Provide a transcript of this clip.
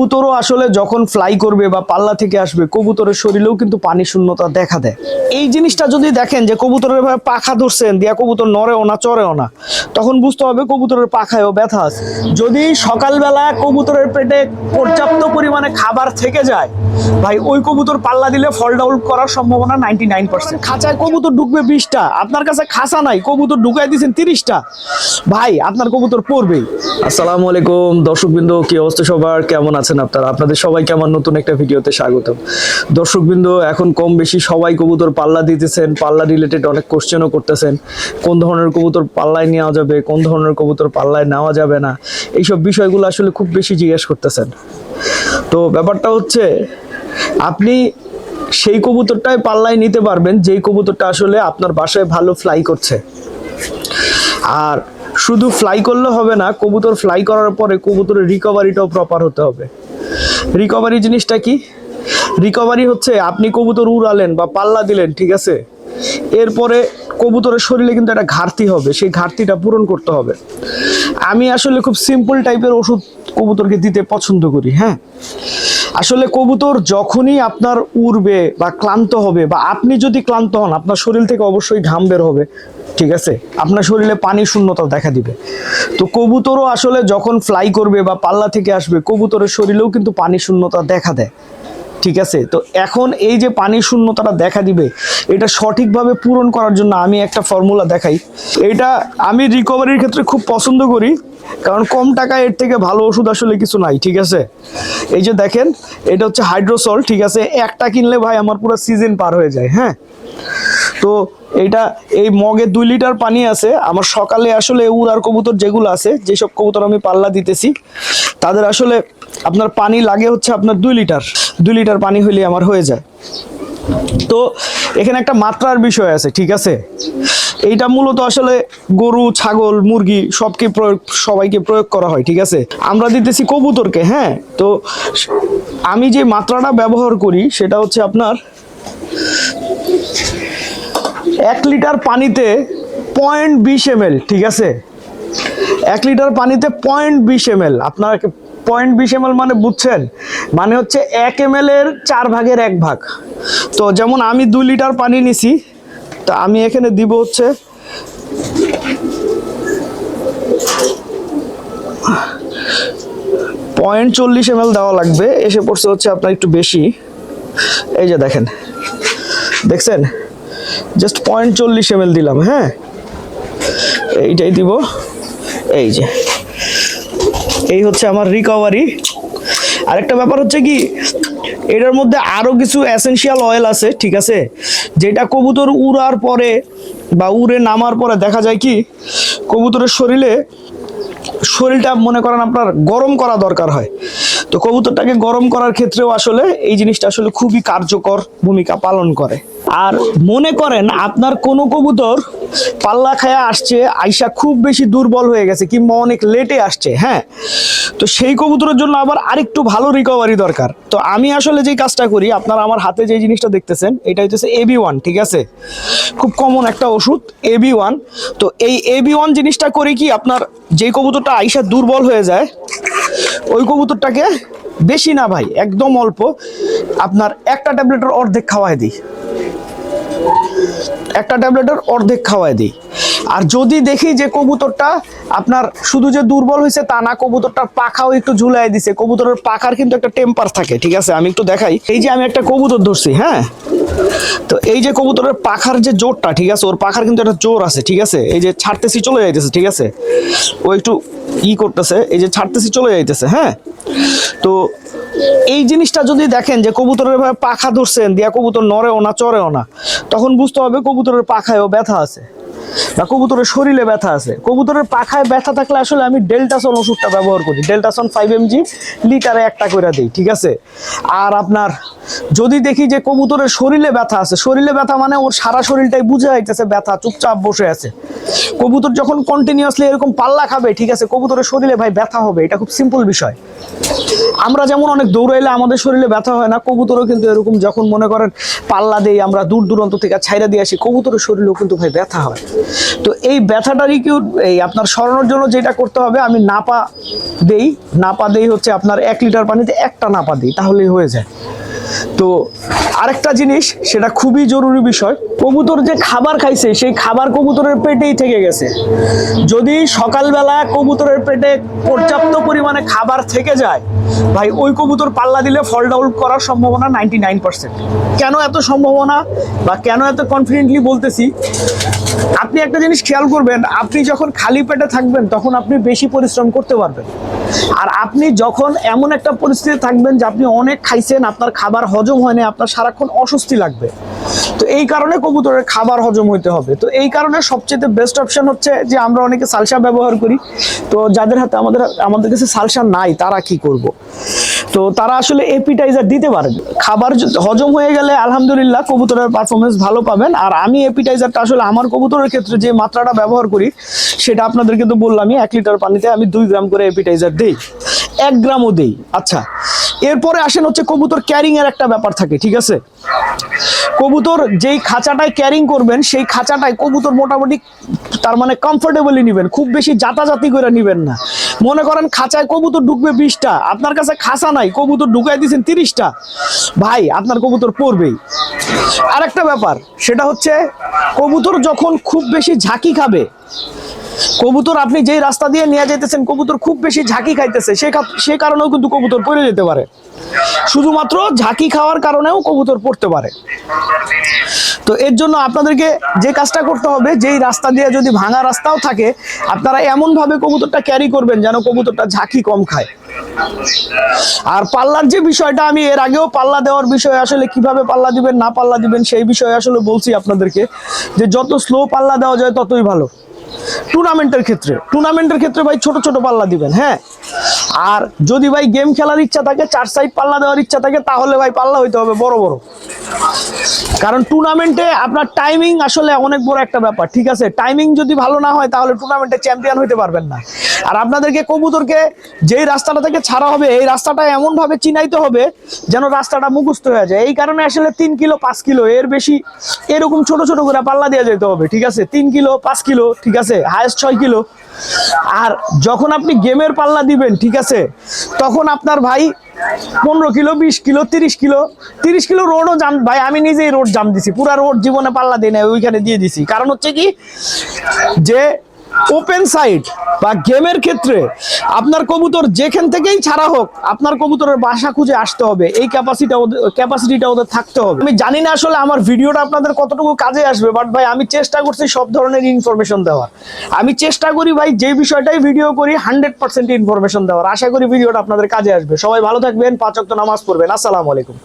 কবুতরও আসলে যখন ফ্লাই করবে বা পাল্লা থেকে আসবে, কবুতরের শরীরেও কিন্তু পানি শূন্যতা দেখা দেয়। এই জিনিসটা যদি দেখেন যে কবুতরের ভাবে পাখা ধরছেন, দিয়া কবুতর নড়েও না, চড়েও না, তখন বুঝতে হবে কবুতরের পাখায়ও ব্যথা আছে। যদি সকালবেলা কবুতরের পেটে পর্যাপ্ত পরিমাণে খাবার থেকে যায়, ভাই ওই কবুতর পাল্লা দিলে ফল ডাউন করার সম্ভাবনা নাইনটি নাইন পার্সেন্ট খাঁচায় কবুতর ঢুকবে বিশটা, আপনার কাছে খাঁচা নাই, কবুতর ঢুকাই দিয়েছেন তিরিশটা। ভাই, আপনার কবুতর পড়বেই। আসসালামু আলাইকুম, দর্শকবৃন্দ, কি অবস্থা সবার? কেমন আছেন আপনারা। আপনাদের সবাইকে আমার নতুন একটা ভিডিওতে স্বাগত দর্শকবৃন্দ, এখন কম বেশি সবাই কবুতর পাল্লা দিতেছেন। পাল্লা রিলেটেড অনেক কোশ্চেনও করতেছেন। কোন ধরনের কবুতর পাল্লায় নেওয়া যাবে? কোন ধরনের কবুতর পাল্লায় নেওয়া যাবে না? এইসব বিষয়গুলো আসলে খুব বেশি জিজ্ঞেস করতেছেন। তো ব্যাপারটা হচ্ছে, আপনি সেই কবুতরটাই পাল্লায় নিতে পারবেন, যেই কবুতরটা আসলে আপনার বাসায় ভালো ফ্লাই করছে। আর শুধু ফ্লাই করলে হবে না, কবুতর ফ্লাই করার পরে কবুতরের রিকভারিটাও প্রপার হতে হবে। রিকভারি জিনিসটা কি? রিকভারি হচ্ছে আপনি কবুতর উড়ালেন বা পাল্লা দিলেন, ঠিক আছে? এরপরে কবুতরের শরীরে কিন্তু একটা ঘাটতি হবে, সেই ঘাটতিটা পূরণ করতে হবে। আমি আসলে খুব সিম্পল টাইপের ওষুধ কবুতরকে দিতে পছন্দ করি হ্যাঁ? আসলে কবুতর যখনই আপনার উড়বে বা ক্লান্ত হবে বা আপনি যদি ক্লান্ত হন, আপনার শরীর থেকে অবশ্যই ঘাম বের হবে ঠিক আছে? আপনার শরীরে পানি শূন্যতা দেখা দিবে। তো কবুতরও আসলে যখন ফ্লাই করবে বা পাল্লা থেকে আসবে, কবুতরের শরীরেও কিন্তু পানি শূন্যতা দেখা দেয়। ঠিক আছে? তো এখন এই যে পানি শূন্যতাটা দেখা দিবে, এটা সঠিকভাবে পূরণ করার জন্য আমি একটা ফর্মুলা দেখাই। এটা আমি রিকভারির ক্ষেত্রে খুব পছন্দ করি, কারণ কম টাকায় এর থেকে ভালো ওষুধ আসলে কিছু নাই, ঠিক আছে? এই যে দেখেন, এটা হচ্ছে হাইড্রোসল ঠিক আছে? একটা কিনলে ভাই আমার পুরো সিজন পার হয়ে যায় হ্যাঁ? তো এইটা, এই মগে দুই লিটার পানি আছে। আমার সকালে আসলে উড়ার কবুতর যেগুলো আছে, যেসব কবুতর আমি পাল্লা দিতেছি, তাদের আসলে আপনার পানি লাগে হচ্ছে আপনার দুই লিটার। দুই লিটার পানি হইলে আমার হয়ে যায়। তো এখানে একটা মাত্রার বিষয় আছে, ঠিক আছে? এইটা মূলত আসলে গরু, ছাগল, মুরগি সবকে প্রয়োগ, সবাইকে প্রয়োগ করা হয়, ঠিক আছে? আমরা দিতেছি কবুতরকে হ্যাঁ? তো আমি যে মাত্রাটা ব্যবহার করি, সেটা হচ্ছে আপনার এক লিটার পানিতে পয়েন্ট বিশ এম ঠিক আছে? এক লিটার পানিতে পয়েন্ট বিশ এম এল আপনার পয়েন্ট বিশ এম মানে বুঝছেন? মানে হচ্ছে এক এম এর চার ভাগের এক ভাগ। তো যেমন আমি দুই লিটার পানি নিছি, তো আমি এখানে দিব হচ্ছে পয়েন্ট চল্লিশ এম দেওয়া লাগবে, এসে পড়ছে হচ্ছে আপনার একটু বেশি। এই যে দেখেন, দেখছেন? জাস্ট পয়েন্ট চল্লিশ এম দিলাম হ্যাঁ? এইটাই দিব। এই যে। এই হচ্ছে আমার রিকভারি আরেকটা ব্যাপার হচ্ছে কি, এটার মধ্যে আরও কিছু অ্যাসেনশিয়াল অয়েল আছে, ঠিক আছে? যেটা কবুতর উড়ার পরে বা উড়ে নামার পরে দেখা যায় কি, কবুতরের শরীরে শরীরটা মনে করেন আপনার গরম করা দরকার হয়। তো কবুতরটাকে গরম করার ক্ষেত্রেও আসলে এই জিনিসটা আসলে খুবই কার্যকর ভূমিকা পালন করে। আর মনে করেন আপনার কোনো কবুতর পাল্লা খায়া আসছে, আইসা খুব বেশি দুর্বল হয়ে গেছে কিংবা অনেক লেটে আসছে হ্যাঁ? তো সেই কবুতরের জন্য আবার আরেকটু ভালো রিকভারি দরকার। তো আমি আসলে যেই কাজটা করি, আপনারা আমার হাতে যে জিনিসটা দেখতেছেন, এটা হচ্ছে এবি ওয়ান ঠিক আছে? খুব কমন একটা ওষুধ এবি ওয়ান তো এই এবি ওয়ান জিনিসটা করে কি, আপনার যেই কবুতরটা আইসা দুর্বল হয়ে যায়, ওই কবুতরটাকে বেশি না ভাই, একদম অল্প। আপনার একটা ট্যাবলেটের অর্ধেক খাওয়াই দিই। একটা ট্যাবলেটের অর্ধেক খাওয়াই দিই। আর যদি দেখি যে কবুতরটা আপনার শুধু যে দুর্বল হয়েছে তা না, কবুতরটার পাখাও একটু ঝুলাই দিছে। কবুতরের পাখার কিন্তু একটা টেম্পার থাকে, ঠিক আছে? আমি একটু দেখাই। এই যে আমি একটা কবুতর ধরছি হ্যাঁ? তো এই যে কবুতরের পাখার যে জোরটা, ঠিক আছে? ওর পাখার কিন্তু একটা জোর আছে, ঠিক আছে? এই যে ছাড়তেছি চলে যাইতেছে, ঠিক আছে? ও একটু ই করতেছে, এই যে ছাড়তেছি চলে যাইতেছে হ্যাঁ? তো এই জিনিসটা যদি দেখেন যে কবুতরের ভাবে পাখা ধরছেন, দিয়া কবুতর নড়েও না, চড়েও না, তখন বুঝতে হবে কবুতরের পাখায়ও ব্যথা আছে। বা কবুতরের শরীরে ব্যথা আছে। কবুতরের পাখায় ব্যথা থাকলে আসলে আমি ডেল্টাসন ওষুধটা ব্যবহার করি। ডেল্টাসন ফাইভ এমজি লিটারে একটা করে দিই, ঠিক আছে? আর আপনার, যদি দেখি যে কবুতরের শরীরে ব্যথা আছে, শরীরে ব্যথা মানে ওর সারা শরীরটাই বুঝে যাইতেছে, ব্যথা, চুপচাপ বসে আছে। কবুতর যখন কন্টিনিউয়াসলি এরকম পাল্লা খাবে, ঠিক আছে, কবুতরের শরীরে ভাই ব্যথা হবে, এটা খুব সিম্পল বিষয়। আমরা যেমন অনেক দৌড়াইলে আমাদের শরীরে ব্যথা হয় না, কবুতরও কিন্তু এরকম যখন মনে করেন পাল্লা দেই আমরা দূর দূরান্ত থেকে ছাইরা দিয়ে আসি, কবুতরের শরীরেও কিন্তু ভাই ব্যথা হয়। তো এই ব্যথাটারই কি এই আপনার সরানোর জন্য যেটা করতে হবে, আমি নাপা দেই নাপা দেই হচ্ছে আপনার এক লিটার পানিতে একটা নাপা দিই, তাহলেই হয়ে যায়। তো আরেকটা জিনিস, সেটা খুবই জরুরি বিষয়, কবুতর যে খাবার খাইছে, সেই খাবার কবুতরের পেটেই থেকে গেছে। যদি সকালবেলা কবুতরের পেটে পর্যাপ্ত পরিমাণে খাবার থেকে যায়, ভাই, ওই কবুতর পাল্লা দিলে ফল ডাউন করার সম্ভাবনা নাইনটি নাইন পার্সেন্ট কেন এত সম্ভাবনা বা কেন এত কনফিডেন্টলি বলতেছি? আপনি একটা জিনিস খেয়াল করবেন, আপনি যখন খালি পেটে থাকবেন, তখন আপনি বেশি পরিশ্রম করতে পারবেন। আর আপনি যখন এমন একটা পরিস্থিতি থাকবেন যে আপনি অনেক খাইছেন, আপনার খাবার হজম হয়নি আপনার সারাক্ষণ অস্বস্তি লাগবে। তো এই কারণে কবুতরের খাবার হজম হইতে হবে। তো এই কারণে সবচেয়ে বেস্ট অপশন হচ্ছে যে আমরা অনেকে সালসা ব্যবহার করি। তো যাদের হাতে আমাদের আমাদের কাছে সালসা নাই, তারা কি করব? তো তারা আসলে এপিটাইজার দিতে পারেন খাবার হজম হয়ে গেলে আলহামদুলিল্লাহ কবুতরের পারফরমেন্স ভালো পাবেন। আর আমি এপিটাইজারটা আসলে আমার কবুতরের ক্ষেত্রে যে মাত্রাটা ব্যবহার করি, সেটা আপনাদেরকে তো বললামই, এক লিটার পানিতে আমি দুই গ্রাম করে এপিটাইজার দিই। এক গ্রামও দিই। আচ্ছা এরপরে আসেন হচ্ছে কবুতর ক্যারিং এর একটা ব্যাপার থাকে, ঠিক আছে? কবুতর যেই খাঁচাটায় ক্যারিং করবেন, সেই খাঁচাটায় কবুতর মোটামুটি তার মানে কমফোর্টেবলি নেবেন, খুব বেশি যাতাযাতি করে নেবেন না। মনে করেন খাঁচায় কবুতর ঢুকবে বিশটা, আপনার কাছে খাঁচা নাই, কবুতর ঢুকাই দিয়েছেন তিরিশটা। ভাই, আপনার কবুতর পড়বেই। আরেকটা ব্যাপার, সেটা হচ্ছে কবুতর যখন খুব বেশি ঝাঁকি খাবে কবুতর আপনি যেই রাস্তা দিয়ে নিয়ে যেতেছেন কবুতর খুব বেশি ঝাঁকি খাইতেছে, সে সে কারণেও কিন্তু কবুতর পড়ে যেতে পারে। শুধুমাত্র ঝাঁকি খাওয়ার কারণেও কবুতর পড়তে পারে। তো এর জন্য আপনাদেরকে যে কাজটা করতে হবে, যেই রাস্তা দিয়ে যদি ভাঙা রাস্তাও থাকে, আপনারা এমন ভাবে কবুতরটা ক্যারি করবেন যেন কবুতরটা ঝাঁকি কম খায়। আর পাল্লার যে বিষয়টা, আমি এর আগেও পাল্লা দেওয়ার বিষয়ে আসলে কীভাবে পাল্লা দিবেন, না পাল্লা দিবেন, সেই বিষয়ে আসলে বলছি আপনাদেরকে, যে যত স্লো পাল্লা দেওয়া যায়, ততই ভালো। টুর্নামেন্টের ক্ষেত্রে। টুর্নামেন্টের ক্ষেত্রে ভাই ছোট ছোট পাল্লা দিবেন হ্যাঁ? আর যদি ভাই গেম খেলার ইচ্ছা থাকে, চার সাইড পাল্লা দেওয়ার ইচ্ছা থাকে, তাহলে ভাই পাল্লা হইতে হবে, বড় বড়। কারণ টুর্নামেন্টে আপনার টাইমিং আসলে অনেক বড় একটা ব্যাপার, ঠিক আছে? টাইমিং যদি ভালো না হয়, তাহলে টুর্নামেন্টে চ্যাম্পিয়ন হইতে পারবেন না। আর আপনাদেরকে, কবুতরকে যেই রাস্তাটা থেকে ছাড়া হবে, এই রাস্তাটা এমন ভাবে চিনাইতে হবে, যেন রাস্তাটা মুখস্থ হয়ে যায়। এই কারণে আসলে তিন কিলো, পাঁচ কিলো, এর বেশি এরকম ছোট ছোট করে পাল্লা দেওয়া যেতে হবে, ঠিক আছে? তিন কিলো, পাঁচ কিলো, ঠিক আছে? হায়েস্ট ছয় কিলো। আর যখন আপনি গেমের পাল্লা দিবেন, ঠিক আছে? তখন আপনার ভাই পনেরো কিলো, বিশ কিলো, তিরিশ কিলো তিরিশ কিলো রোডও জাম ভাই, আমি নিজেই রোড জাম দিছি। পুরা রোড জীবনে পাল্লা দিই না ওইখানে দিয়ে দিছি। কারণ হচ্ছে কি, যে ওপেন সাইড বা গেমের ক্ষেত্রে আপনার কবুতর যেখান থেকেই ছাড়া হোক, আপনার কবুতরের বাসা খুঁজে আসতে হবে। এই ক্যাপাসিটা ওদের ক্যাপাসিটিটা ওদের থাকতে হবে। আমি জানি না আসলে আমার ভিডিওটা আপনাদের কতটুকু কাজে আসবে বাট ভাই আমি চেষ্টা করছি সব ধরনের ইনফরমেশন দেওয়ার। আমি চেষ্টা করি ভাই যে বিষয়টাই ভিডিও করি হান্ড্রেড পার্সেন্ট ইনফরমেশন দেওয়ার। আশা করি ভিডিওটা আপনাদের কাজে আসবে। সবাই ভালো থাকবেন, পাঁচ ওয়াক্ত নামাজ পড়বেন। আসসালামু আলাইকুম।